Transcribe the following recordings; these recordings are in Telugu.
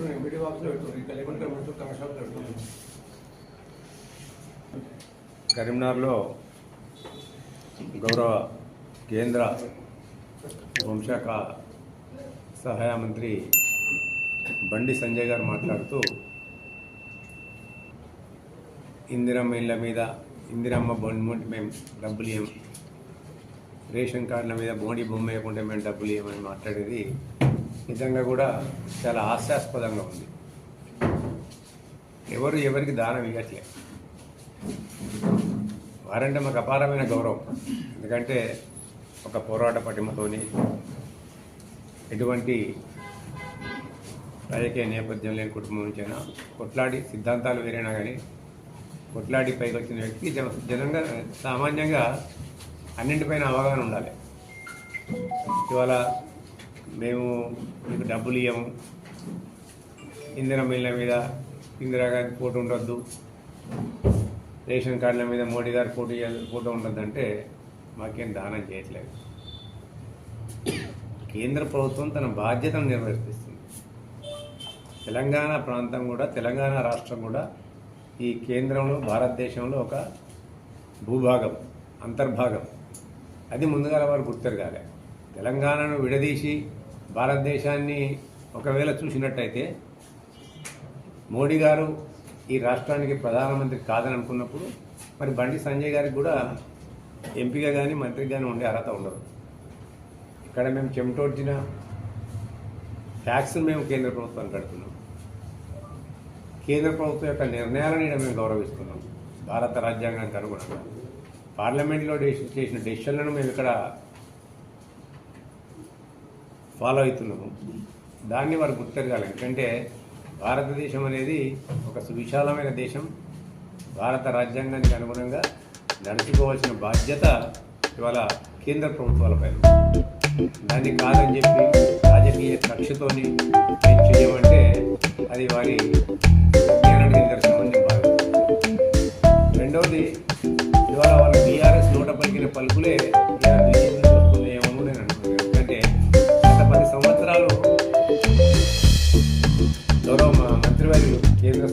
పెట్టుకుని ఎంపీడీ ఆఫీస్లో పెట్టుకుని ఇక్కడ లేకుంటే మున్సిపల్ కమిషన్ ఆఫీస్లో పెట్టుకుని కరీంనగర్లో గౌరవ కేంద్ర హోంశాఖ సహాయ మంత్రి బండి సంజయ్ గారు మాట్లాడుతూ ఇందిరమ్మ ఇళ్ళ మీద ఇందిరమ్మ బొండి మేము డబ్బులు ఇవ్వం రేషన్ కార్డుల మీద బోడి బొమ్మ వేయకుంటే మేము డబ్బులు ఇవ్వమని మాట్లాడేది నిజంగా కూడా చాలా హాస్యాస్పదంగా ఉంది. ఎవరు ఎవరికి దానం ఇవ్వట్లే వారంటే మాకు అపారమైన గౌరవం. ఎందుకంటే ఒక పోరాట పటిమతోని ఎటువంటి రాజకీయ నేపథ్యం లేని కుటుంబం నుంచైనా కొట్లాడి సిద్ధాంతాలు వేరైనా కానీ కొట్లాడి పైకి వచ్చిన వ్యక్తి జన జనంగా సామాన్యంగా అన్నింటిపైన అవగాహన ఉండాలి. ఇవాళ మేము మీకు డబ్బులు ఇవ్వము ఇందిరా మిల్ల మీద ఇందిరాగాంధీ ఫోటో ఉండొద్దు. రేషన్ కార్డుల మీద మోడీ గారి ఫోటో ఫోటో ఉండదంటే మాకేం దానం చేయట్లేదు. కేంద్ర ప్రభుత్వం తన బాధ్యతను నిర్వర్తిస్తుంది. తెలంగాణ ప్రాంతం కూడా తెలంగాణ రాష్ట్రం కూడా ఈ కేంద్రంలో భారతదేశంలో ఒక భూభాగం అంతర్భాగం. అది ముందుగా వారు గుర్తెరగాలి. తెలంగాణను విడదీసి భారతదేశాన్ని ఒకవేళ చూసినట్టయితే మోడీ గారు ఈ రాష్ట్రానికి ప్రధానమంత్రి కాదని అనుకున్నప్పుడు మరి బండి సంజయ్ గారికి కూడా ఎంపీగా కానీ మంత్రిగా కానీ ఉండే అర్హత ఉండదు. ఇక్కడ మేము చెమటోడ్చిన ట్యాక్స్ మేము కేంద్ర ప్రభుత్వాన్ని కడుతున్నాం. కేంద్ర ప్రభుత్వం యొక్క నిర్ణయాలను మేము గౌరవిస్తున్నాం. భారత రాజ్యాంగానికి అనుగుణంగా. పార్లమెంట్లో చేసిన డెసిషన్లను మేము ఇక్కడ ఫాలో అవుతున్నాము దాన్ని వారు గుర్తెరగాలి. ఎందుకంటే భారతదేశం అనేది ఒక సువిశాలమైన దేశం. భారత రాజ్యాంగానికి అనుగుణంగా నడుచుకోవాల్సిన బాధ్యత ఇవాళ కేంద్ర ప్రభుత్వాలపై దాన్ని కాదని చెప్పి రాజకీయ కక్షతోని మేము చేయమంటే అది వారి అజ్ఞానానికి నిదర్శనం రెండవది ఇవాళ వాళ్ళ బీఆర్ఎస్ నూట పలికిన పలుకులే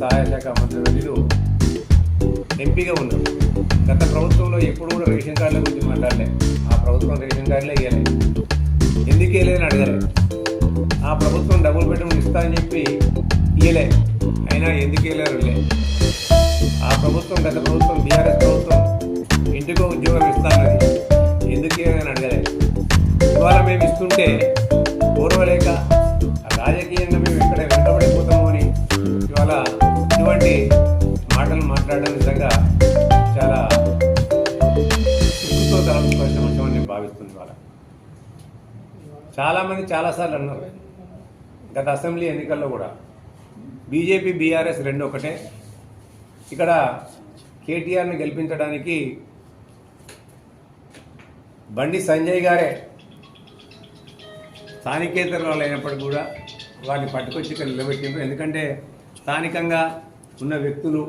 సహాయ శాఖ మంత్రివర్యులు ఎంపీగా ఉన్నారు. గత ప్రభుత్వంలో ఎప్పుడు కూడా రేషన్ కార్డుల గురించి మాట్లాడలే. ఆ ప్రభుత్వం రేషన్ కార్డులే ఇవ్వలే ఎందుకు ఇవ్వలేదని అడగలే. ఆ ప్రభుత్వం డబుల్ బెడ్రూమ్ ఇస్తా అని చెప్పి ఇవ్వలే అయినా ఎందుకు ఇవ్వలేరు లే. ఆ ప్రభుత్వం గత ప్రభుత్వం బీఆర్ఎస్ ప్రభుత్వం ఇంటికో ఉద్యోగం ఇస్తానది ఎందుకు ఇవ్వలేదని అడగలేదు ఇవాళ మేము ఇస్తుంటే ఓర్వలేక రాజకీయంగా మేము మాట్లాడడం నిజంగా చాలా సిగ్గుతో తలచుకోవాల్సిన అంశం నేను భావిస్తుంది వాళ్ళ చాలామంది చాలాసార్లు అన్నారు. గత అసెంబ్లీ ఎన్నికల్లో కూడా బీజేపీ బీఆర్ఎస్ రెండు ఒకటే. ఇక్కడ కేటీఆర్ని గెలిపించడానికి బండి సంజయ్ గారే స్థానికేతరాలు అయినప్పటికీ కూడా వారిని పట్టుకొచ్చి ఇక్కడ నిలబెట్టిండ్రు. ఎందుకంటే స్థానికంగా ఉన్న వ్యక్తులు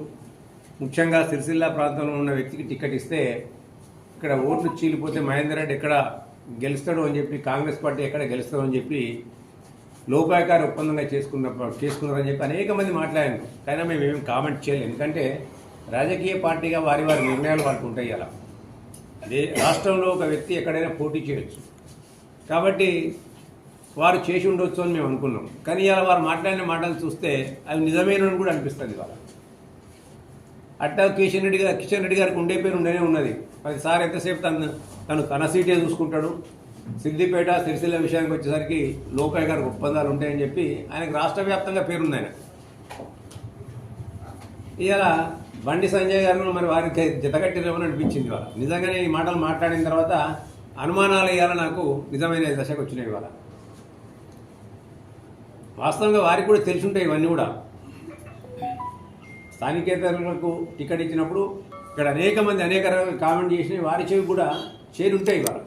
ముఖ్యంగా సిరిసిల్ల ప్రాంతంలో ఉన్న వ్యక్తికి టికెట్ ఇస్తే ఇక్కడ ఓట్లు చీలిపోతే మహేందర్ రెడ్డి ఎక్కడ గెలుస్తాడు అని చెప్పి కాంగ్రెస్ పార్టీ ఎక్కడ గెలుస్తాడు అని చెప్పి లోపాయకారి ఒప్పందంగా చేసుకున్న చేసుకున్నారని చెప్పి అనేక మంది మాట్లాడారు. కానీ మేము ఏం కామెంట్ చేయలేదు. ఎందుకంటే రాజకీయ పార్టీగా వారి వారి నిర్ణయాలు వాళ్ళకు ఉంటాయి అలా. అదే రాష్ట్రంలో ఒక వ్యక్తి ఎక్కడైనా పోటీ చేయొచ్చు. కాబట్టి వారు చేసి ఉండొచ్చు అని మేము అనుకున్నాం. కానీ ఇలా వారు మాట్లాడిన మాటలు చూస్తే అవి నిజమేనని కూడా అనిపిస్తుంది వాళ్ళ అట్టా కిషన్ రెడ్డి గారు కిషన్ రెడ్డి గారికి ఉండే పేరు ఉండేనే ఉన్నది. అది సార్ ఎంతసేపు తను తను తన సీటే చూసుకుంటాడు? సిద్దిపేట సిరిసిల్ల విషయానికి వచ్చేసరికి లోకాయ్ గారికి ఒప్పందాలు ఉంటాయని చెప్పి ఆయనకు రాష్ట్ర వ్యాప్తంగా పేరుంది ఆయన. ఇలా బండి సంజయ్ గారు మరి వారికి జతగట్టిరేమని అనిపించింది ఇవాళ. నిజంగానే ఈ మాటలు మాట్లాడిన తర్వాత అనుమానాలు ఇవాళ నాకు నిజమైన దశకు వచ్చినాయి ఇవాళ. వాస్తవంగా వారికి కూడా తెలిసి ఉంటాయి ఇవన్నీ కూడా. స్థానికేతరులకు టికెట్ ఇచ్చినప్పుడు ఇక్కడ అనేక మంది అనేక రకాల కామెంట్ చేసినవి వారి చెవి కూడా చేరుంటాయి ఇవాళ.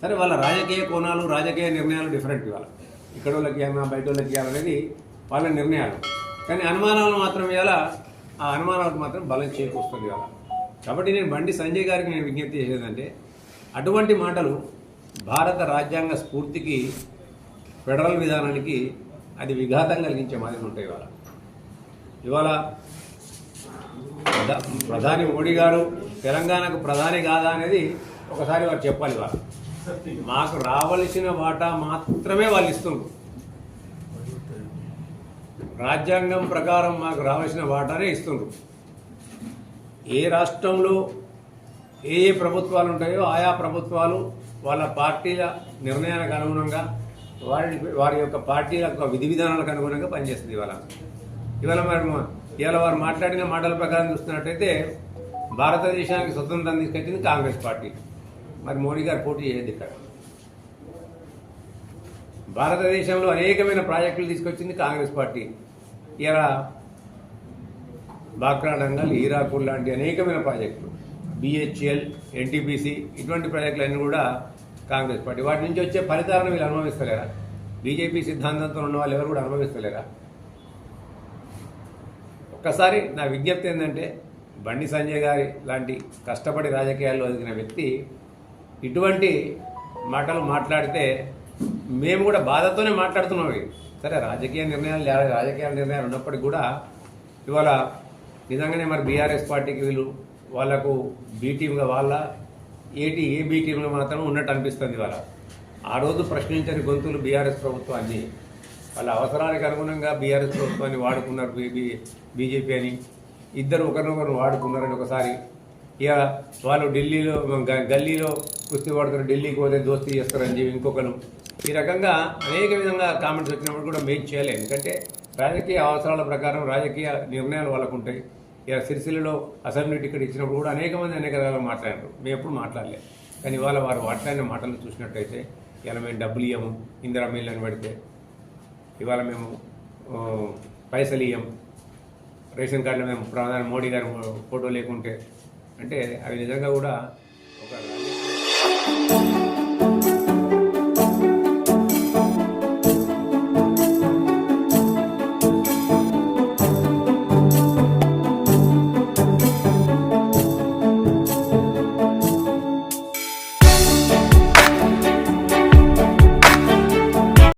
సరే వాళ్ళ రాజకీయ కోణాలు రాజకీయ నిర్ణయాలు డిఫరెంట్ ఇవాళ. ఇక్కడ వాళ్ళకి ఇవ్వాలన్నా బయట వాళ్ళకి ఇవ్వాలనేది వాళ్ళ నిర్ణయాలు. కానీ అనుమానాలు మాత్రం ఇవాళ ఆ అనుమానాలకు మాత్రం బలం చేకూరుస్తుంది ఇవాళ. కాబట్టి నేను బండి సంజయ్ గారికి నేను విజ్ఞప్తి చేసేదంటే అటువంటి మాటలు భారత రాజ్యాంగ స్ఫూర్తికి ఫెడరల్ విధానానికి అది విఘాతం కలిగించే మాదిరి ఉంటాయి ఇవాళ. ఇవాళ ప్రధాని మోడీ గారు తెలంగాణకు ప్రధాని కాదా అనేది ఒకసారి వారు చెప్పాలి వారు. మాకు రావలసిన వాటా మాత్రమే వాళ్ళు ఇస్తున్నారు. రాజ్యాంగం ప్రకారం మాకు రావాల్సిన వాటానే ఇస్తున్నారు. ఏ రాష్ట్రంలో ఏ ఏ ప్రభుత్వాలు ఉంటాయో ఆయా ప్రభుత్వాలు వాళ్ళ పార్టీల నిర్ణయానికి అనుగుణంగా వారి వారి యొక్క పార్టీల యొక్క విధి విధానాలకు అనుగుణంగా పనిచేస్తుంది ఇవాళ. ఇవాళ మరి ఇవాళ వారు మాట్లాడిన మాటల ప్రకారం చూస్తున్నట్టయితే భారతదేశానికి స్వతంత్రం తీసుకొచ్చింది కాంగ్రెస్ పార్టీ. మరి మోడీ గారు పోటీ చేయదు ఇక్కడ. భారతదేశంలో అనేకమైన ప్రాజెక్టులు తీసుకొచ్చింది కాంగ్రెస్ పార్టీ. ఇలా బాక్రా డంగల్ హీరాపూర్ లాంటి అనేకమైన ప్రాజెక్టులు బిహెచ్ఎల్ ఎన్టీపీసీ ఇటువంటి ప్రాజెక్టులన్నీ కూడా కాంగ్రెస్ పార్టీ. వాటి నుంచి వచ్చే ఫలితాలను వీళ్ళు అనుభవిస్తలేరా? బీజేపీ సిద్ధాంతంతో ఉన్న వాళ్ళు ఎవరు కూడా అనుభవిస్తలేరా? ఒక్కసారి నా విజ్ఞప్తి ఏంటంటే బండి సంజయ్ గారి లాంటి కష్టపడి రాజకీయాల్లో ఎదిగిన వ్యక్తి ఇటువంటి మాటలు మాట్లాడితే మేము కూడా బాధతోనే మాట్లాడుతున్నాం ఇవి. సరే రాజకీయ నిర్ణయాలు రాజకీయ నిర్ణయాలు ఉన్నప్పటికీ కూడా ఇవాళ నిజంగానే మరి బీఆర్ఎస్ పార్టీకి వీళ్ళు వాళ్ళకు బీ టీమ్గా వాళ్ళ ఏటి ఏ బీ టీంలో మాత్రం ఉన్నట్టు అనిపిస్తుంది ఇవాళ ఆ రోజు ప్రశ్నించని గొంతులు బీఆర్ఎస్ ప్రభుత్వాన్ని వాళ్ళ అవసరానికి అనుగుణంగా బీఆర్ఎస్ ప్రభుత్వాన్ని వాడుకున్నారు బీ- బీజేపీ అని. ఇద్దరు ఒకరినొకరు వాడుకున్నారని ఒకసారి. ఇక వాళ్ళు ఢిల్లీలో గ- గల్లీలో కుస్తీ వాడుతారు ఢిల్లీకి పోతే దోస్తీ చేస్తారని చెప్పి ఇంకొకరు. ఈ రకంగా అనేక విధంగా కామెంట్స్ వచ్చినప్పుడు కూడా మేము చేయలేము ఎందుకంటే రాజకీయ అవసరాల ప్రకారం రాజకీయ నిర్ణయాలు వాళ్ళకు ఉంటాయి. ఇక సిరిసిల్లలో అసెంబ్లీ టికెట్ ఇచ్చినప్పుడు కూడా అనేక మంది అనేక రకాలుగా మాట్లాడారు. మేము ఎప్పుడు మాట్లాడలేదు కానీ ఇవాళ వారు మాట్లాడిన మాటలు చూసినట్టయితే ఇలా మేము డబ్బులు ఇవ్వము ఇందిరా మిల్లు అని పెడితే ఇవాళ మేము పైసలు ఇయ్యం. రేషన్ కార్డులో మేము ప్రధాని మోడీ గారి ఫోటో లేకుంటే అంటే అవి నిజంగా కూడా ఒక